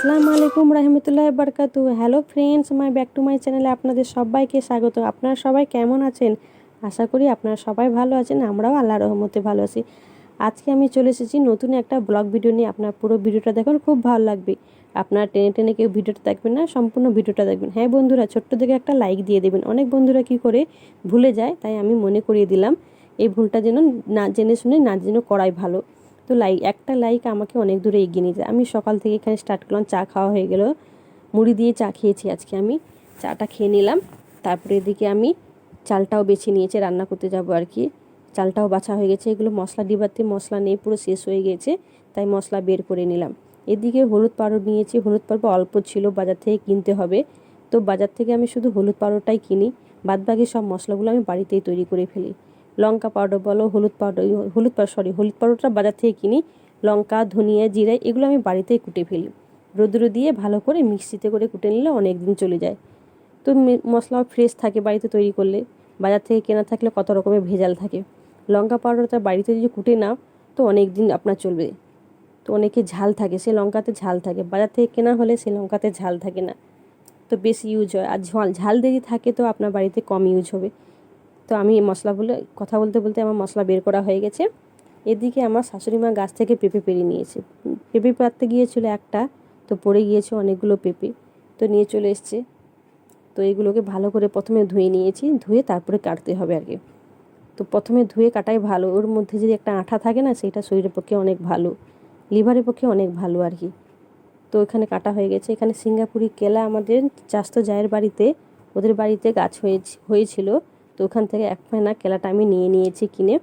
আসসালামু আলাইকুম রহমতুল্লাহ বরকাতু hello friends my back to my চ্যানেলে আপনাদের সবাইকে স্বাগত। আপনারা সবাই কেমন আছেন? আশা করি আপনারা সবাই ভালো আছেন, আমরাও আল্লাহ রহমতে ভালো আছি। আজকে আমি চলে এসেছি নতুন একটা ব্লগ ভিডিও নিয়ে। আপনার পুরো ভিডিওটা দেখুন, খুব ভালো লাগবে। আপনারা টেনে টেনে কেউ ভিডিওটা দেখবেন না, সম্পূর্ণ ভিডিওটা দেখবেন। হ্যাঁ বন্ধুরা, ছোট্ট থেকে একটা লাইক দিয়ে দেবেন। অনেক বন্ধুরা কি করে, ভুলে যায়, তাই আমি মনে করিয়ে দিলাম। এই ভুলটা যেন না, জেনে শুনে না যেন করাই ভালো। তো লাইক একটা লাইক আমাকে অনেক দূরে এগিয়ে নিয়ে যায়। আমি সকাল থেকে এখানে স্টার্ট করলাম, চা খাওয়া হয়ে গেল। মুড়ি দিয়ে চা খেয়েছি আজকে আমি। চাটা খেয়ে নিলাম। তারপরে এদিকে আমি চালটাও বেছে নিয়েছি, রান্না করতে যাব আর কি। চালটাও বাছা হয়ে গেছে। এগুলো মশলা ডিবাতে মশলা নেই, পুরো শেষ হয়ে গেছে। তাই মশলা বের করে নিলাম। এদিকে হলুদ পাউডার নিয়েছি। হলুদ পাউডার অল্প ছিল, বাজার থেকে কিনতে হবে। তো বাজার থেকে আমি শুধু হলুদ পাউডারটাই কিনি। বাদবাকি সব মশলাগুলো আমি বাড়িতেই তৈরি করে ফেলি। লঙ্কা পাউডার বলো, হলুদ পাউডার হলুদ পাউডার সরি হলুদ পাউডারটা বাজার থেকে কিনি, লঙ্কা, ধনিয়া, জিরা, এগুলো আমি বাড়িতেই কুটে ফেলি। রোদ্রু দিয়ে ভালো করে মিক্সিতে করে কুটে নিলে অনেক দিন চলে যায়। তো মশলাও ফ্রেশ থাকে বাড়িতে তৈরি করলে, বাজার থেকে কেনা থাকলে কত রকমের ভেজাল থাকে। লঙ্কা পাউডারটা বাড়িতে যদি কুটে নাও, তো অনেক দিন আপনার চলবে। তো অনেকে ঝাল থাকে, সে লঙ্কাতে ঝাল থাকে, বাজার থেকে কেনা হলে সে লঙ্কাতে ঝাল থাকে না। তো বেশি ইউজ হয়। আর ঝাল ঝাল যদি থাকে তো আপনার বাড়িতে কম ইউজ হবে। তো আমি মশলাগুলো কথা বলতে বলতে আমার মশলা বের করা হয়ে গেছে। এদিকে আমার শাশুড়ি মা গাছ থেকে পেঁপে পেরে নিয়েছে। পেঁপে পাততে গিয়েছিল একটা, তো পড়ে গিয়েছে অনেকগুলো পেঁপে। তো নিয়ে চলে এসছে। তো এগুলোকে ভালো করে প্রথমে ধুয়ে নিয়েছি, ধুয়ে তারপরে কাটতে হবে আর কি। তো প্রথমে ধুয়ে কাটাই ভালো। ওর মধ্যে যদি একটা আঠা থাকে না, সেটা শরীরের পক্ষে অনেক ভালো, লিভারের পক্ষে অনেক ভালো আর কি। তো এখানে কাটা হয়ে গেছে। এখানে সিঙ্গাপুরি, কেলা আমাদের চাস্ত জায়ের বাড়িতে, ওদের বাড়িতে গাছ হয়ে হয়েছিল। তো ওখান থেকে এক ফাইনা কেলাটা আমি নিয়ে নিয়েছি কিনে।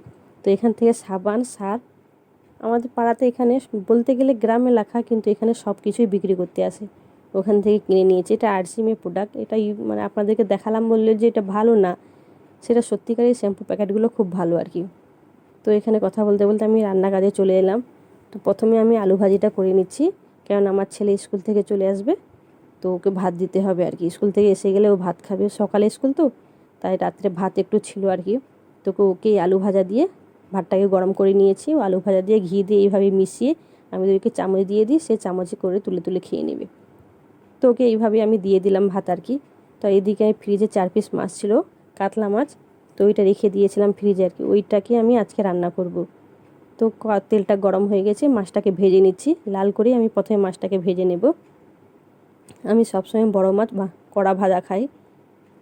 তো এখান থেকে সাবান, সার, আমাদের পাড়াতে এখানে বলতে গেলে গ্রামে এলাকা কিন্তু এখানে সব কিছুই বিক্রি করতে আসে। ওখান থেকে কিনে নিয়েছি। এটা আরসিমের প্রোডাক্ট এটা মানে আপনাদেরকে দেখালাম বললে যে এটা ভালো না, সেটা সত্যিকারই শ্যাম্পু প্যাকেটগুলো খুব ভালো আর কি। তো এখানে কথা বলতে বলতে আমি রান্না কাজে চলে এলাম। তো প্রথমে আমি আলু ভাজিটা করে নিচ্ছি কারণ আমার ছেলে স্কুল থেকে চলে আসবে, তো ওকে ভাত দিতে হবে আর কি। স্কুল থেকে এসে গেলে ও ভাত খাবে। সকালে স্কুল তো তাই রাত্রে ভাত একটু ছিল আর কি। তোকে ওকে আলু ভাজা দিয়ে ভাতটাকে গরম করে নিয়েছি। ও আলু ভাজা দিয়ে ঘি দিয়ে এইভাবে মিশিয়ে আমি ওদেরকে চামচ দিয়ে দিই। সে চামচে করে তুলে তুলে খেয়ে নেবে। তো ওকে এইভাবে আমি দিয়ে দিলাম ভাত আর কি। তো এইদিকে আমি ফ্রিজে চার পিস মাছ ছিল, কাতলা মাছ। তো ওইটা রেখে দিয়েছিলাম ফ্রিজে আর কি। ওইটাকে আমি আজকে রান্না করব। তো তেলটা গরম হয়ে গেছে, মাছটাকে ভেজে নিচ্ছি। লাল করে আমি প্রথমে মাছটাকে ভেজে নেব। আমি সবসময় বড় মাছ কড়া ভাজা খাই।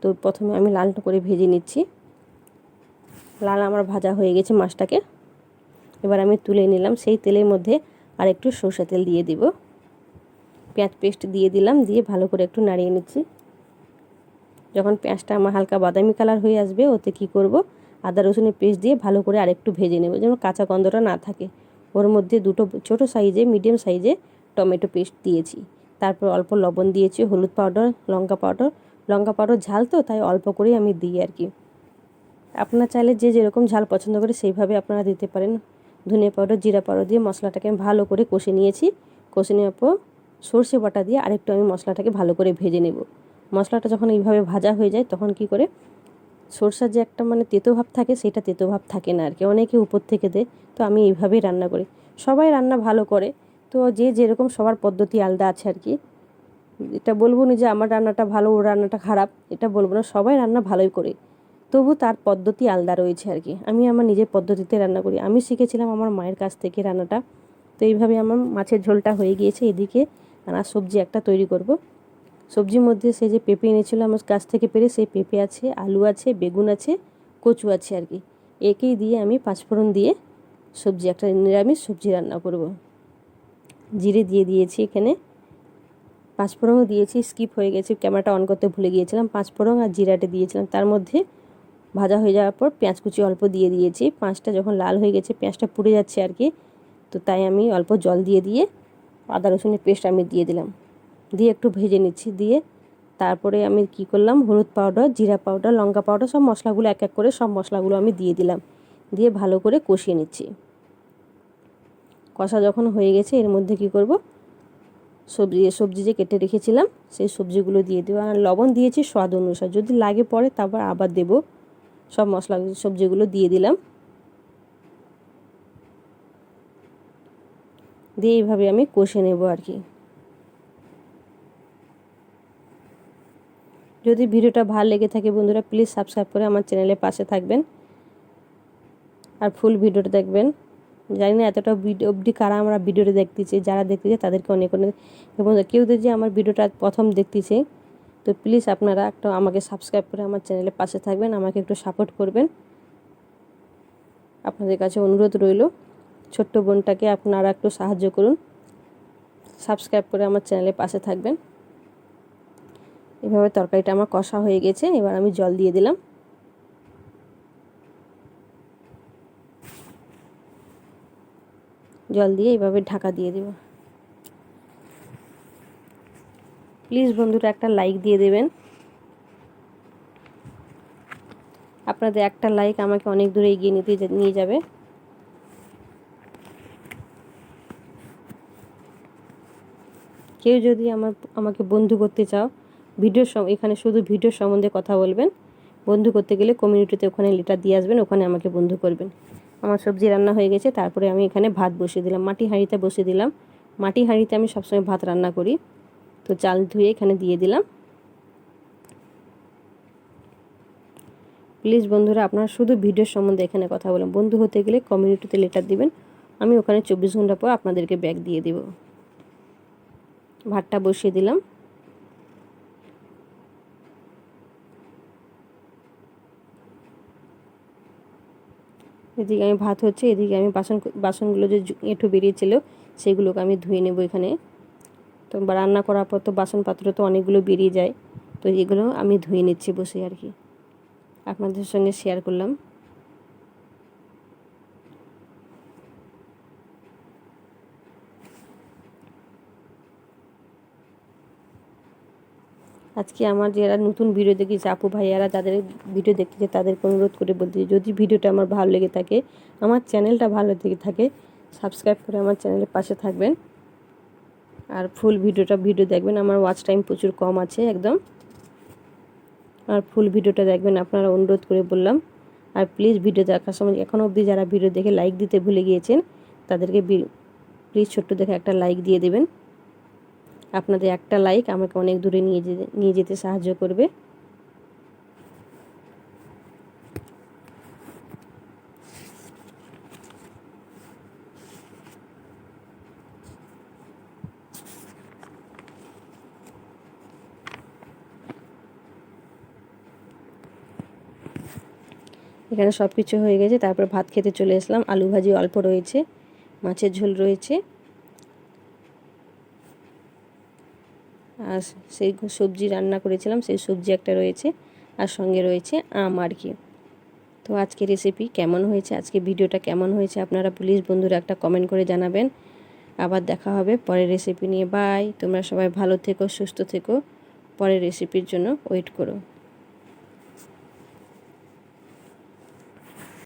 তো প্রথমে আমি লালটা করে ভেজে নিচ্ছি। লাল আমার ভাজা হয়ে গেছে মাছটাকে। এবার আমি তুলে নিলাম, সেই তেলের মধ্যে আর একটু সর্ষে তেল দিয়ে দিব। পেঁয়াজ পেস্ট দিয়ে দিলাম, দিয়ে ভালো করে একটু নাড়িয়ে নিচ্ছি। যখন পেঁয়াজটা আমার হালকা বাদামি কালার হয়ে আসবে, ওতে কি করব? আদা রসুনের পেস্ট দিয়ে ভালো করে আরেকটু ভেজে নেব, যেন কাঁচা গন্ধটা না থাকে। ওর মধ্যে দুটো ছোট সাইজে, মিডিয়াম সাইজে টমেটো পেস্ট দিয়েছি। তারপর অল্প লবণ দিয়েছি, হলুদ পাউডার, লঙ্কা পাউডার লঙ্কা পাউডার ঝাল তো, তাই অল্প করেই আমি দিই আর কি। আপনার চাইলে যে যেরকম ঝাল পছন্দ করে সেইভাবে আপনারা দিতে পারেন। ধনিয়া পাউডার, জিরা পাউডার দিয়ে মশলাটাকে আমি ভালো করে কষে নিয়েছি। কষে নেওয়ার পর সর্ষে বাটা দিয়ে আরেকটু আমি মশলাটাকে ভালো করে ভেজে নেব। মশলাটা যখন এইভাবে ভাজা হয়ে যায় তখন কি করে? সরষার যে একটা মানে তেতো ভাব থাকে সেটা তেতো ভাব থাকে না আর কি। অনেকে উপর থেকে দেয়, তো আমি এইভাবেই রান্না করি। সবাই রান্না ভালো করে, তো যে যেরকম সবার পদ্ধতি আলাদা আছে আর কি। এটা বলব না যে আমার রান্নাটা ভালো, ওর রান্নাটা খারাপ, এটা বলব না। সবাই রান্না ভালোই করে। তবু তার পদ্ধতি আলাদা রয়েছে আর কি। আমি আমার নিজের পদ্ধতিতে রান্না করি। আমি শিখেছিলাম আমার মায়ের কাছ থেকে রান্নাটা। তো এইভাবে আমার মাছের ঝোলটা হয়ে গিয়েছে। এদিকে আর সবজি একটা তৈরি করব। সবজির মধ্যে সে যে পেঁপে এনেছিল, আমার কাছ থেকে পেরে সেই পেঁপে আছে, আলু আছে, বেগুন আছে, কচু আছে আর কি। একেই দিয়ে আমি পাঁচফোড়ন দিয়ে সবজি, একটা নিরামিষ সবজি রান্না করব। জিরে দিয়ে দিয়েছি এখানে। পাঁচফোড়নও দিয়েছি স্কিপ হয়ে গেছে ক্যামেরাটা অন করতে ভুলে গিয়েছিলাম, পাঁচফোড়ন আর জিরাটা দিয়েছিলাম। তার মধ্যে ভাজা হয়ে যাওয়ার পর পেঁয়াজ কুচি অল্প দিয়ে দিয়েছি। পাঁচটা যখন লাল হয়ে গেছে, পেঁয়াজটা পুড়ে যাচ্ছে আর কি, তো তাই আমি অল্প জল দিয়ে দিয়ে আদা, রসুনের পেস্ট আমি দিয়ে দিলাম। দিয়ে একটু ভেজে নিচ্ছি, দিয়ে তারপরে আমি কি করলাম, হলুদ পাউডার জিরা পাউডার লঙ্কা পাউডার সব মশলাগুলো এক এক করে সব মশলাগুলো আমি দিয়ে দিলাম। দিয়ে ভালো করে কষিয়ে নিচ্ছি। কষা যখন হয়ে গেছে, এর মধ্যে কি করব সবজি সবজি যে কেটে রেখেছিলাম, সেই সবজিগুলো দিয়ে দেবো। আর লবণ দিয়েছি স্বাদ অনুসার। যদি লাগে পরে তারপর আবার দেব। সব মশলা সবজিগুলো দিয়ে দিলাম। দিয়ে এইভাবে আমি কষে নেব আর কি। যদি ভিডিওটা ভালো লেগে থাকে বন্ধুরা প্লিজ সাবস্ক্রাইব করে আমার চ্যানেলের পাশে থাকবেন। আর ফুল ভিডিওটা দেখবেন। জানি না এতটা ভিডিও অবধি কারা আমরা ভিডিওটা দেখতেছি, যারা দেখতেছে তাদেরকে অনেক অনেক এবং কেউ যে আমার ভিডিওটা প্রথম দেখতেছে, তো প্লিজ আপনারা একটা আমাকে সাবস্ক্রাইব করে আমার চ্যানেলের পাশে থাকবেন, আমাকে একটু সাপোর্ট করবেন। আপনাদের কাছে অনুরোধ রইল, ছোট্ট বোনটাকে আপনারা একটু সাহায্য করুন সাবস্ক্রাইব করে আমার চ্যানেলের পাশে থাকবেন। এভাবে তরকারিটা আমার কষা হয়ে গেছে, এবার আমি জল দিয়ে দিলাম। জল দিয়ে এইভাবে ঢাকা দিয়ে দেব। প্লিজ বন্ধুরা, একটা লাইক দিয়ে দেবেন। আপনাদের একটা লাইক আমাকে অনেক দূরে এগিয়ে নিতে নিয়ে যাবে। কেউ যদি আমার, আমাকে বন্ধু করতে চাও ভিডিওর এখানে শুধু ভিডিওর সম্বন্ধে কথা বলবেন। বন্ধু করতে গেলে কমিউনিটিতে ওখানে লেটার দিয়ে আসবেন, ওখানে আমাকে বন্ধু করবেন। আমার সবজি রান্না হয়ে গেছে, তারপরে আমি এখানে ভাত বসিয়ে দিলাম, মাটি হাঁড়িতে বসিয়ে দিলাম। মাটি হাঁড়িতে আমি সবসময় ভাত রান্না করি। তো চাল ধুয়ে এখানে দিয়ে দিলাম। প্লিজ বন্ধুরা, আপনারা শুধু ভিডিওর সম্বন্ধে এখানে কথা বলেন। বন্ধু হতে গেলে কমিউনিটিতে লেটার দিবেন। আমি ওখানে চব্বিশ ঘণ্টা পর আপনাদেরকে ব্যাগ দিয়ে দেব। ভাতটা বসিয়ে দিলাম। এদিকে আমি ভাত হচ্ছে, এদিকে আমি বাসন বাসনগুলো যে এঁঠো বেরিয়েছিল, সেগুলোকে আমি ধুয়ে নেব এখানে। তো রান্না করার পর তো বাসনপত্র তো অনেকগুলো বেরিয়ে যায়, তো এগুলো আমি ধুয়ে নিচ্ছি বসে আর কি। আপনাদের সঙ্গে শেয়ার করলাম। আজকে আমার যারা নতুন ভিডিও দেখেছে, আপু ভাইয়ারা যাদের ভিডিও দেখতেছে তাদেরকে অনুরোধ করে বলতে যদি ভিডিওটা আমার ভালো লেগে থাকে, আমার চ্যানেলটা ভালো লেগে থাকে সাবস্ক্রাইব করে আমার চ্যানেলের পাশে থাকবেন। আর ফুল ভিডিওটা ভিডিও দেখবেন, আমার ওয়াচ টাইম প্রচুর কম আছে একদম। আর ফুল ভিডিওটা দেখবেন, আপনারা অনুরোধ করে বললাম। আর প্লিজ ভিডিও দেখার সময় এখনও অবধি যারা ভিডিও দেখে লাইক দিতে ভুলে গিয়েছেন, তাদেরকে প্লিজ ছোট্ট দেখে একটা লাইক দিয়ে দেবেন। আপনাদের একটা লাইক আমাকে অনেক দূরে নিয়ে যেতে নিয়ে যেতে সাহায্য করবে। এখানে সব কিছু হয়ে গেছে, তারপর ভাত খেতে চলে আসলাম। আলু ভাজি অল্প রয়েছে, মাছের ঝোল রয়েছে। আর সেই সবজি রান্না করেছিলাম, সেই সবজি একটা রয়েছে আর সঙ্গে রয়েছে আম আর কি তো আজকে রেসিপি কেমন হয়েছে, আজকে ভিডিওটা কেমন হয়েছে আপনারা প্লিজ বন্ধুরা একটা কমেন্ট করে জানাবেন। আবার দেখা হবে পরের রেসিপি নিয়ে। বাই তোমরা সবাই ভালো থেকো, সুস্থ থেকো। পরের রেসিপির জন্য ওয়েট করো।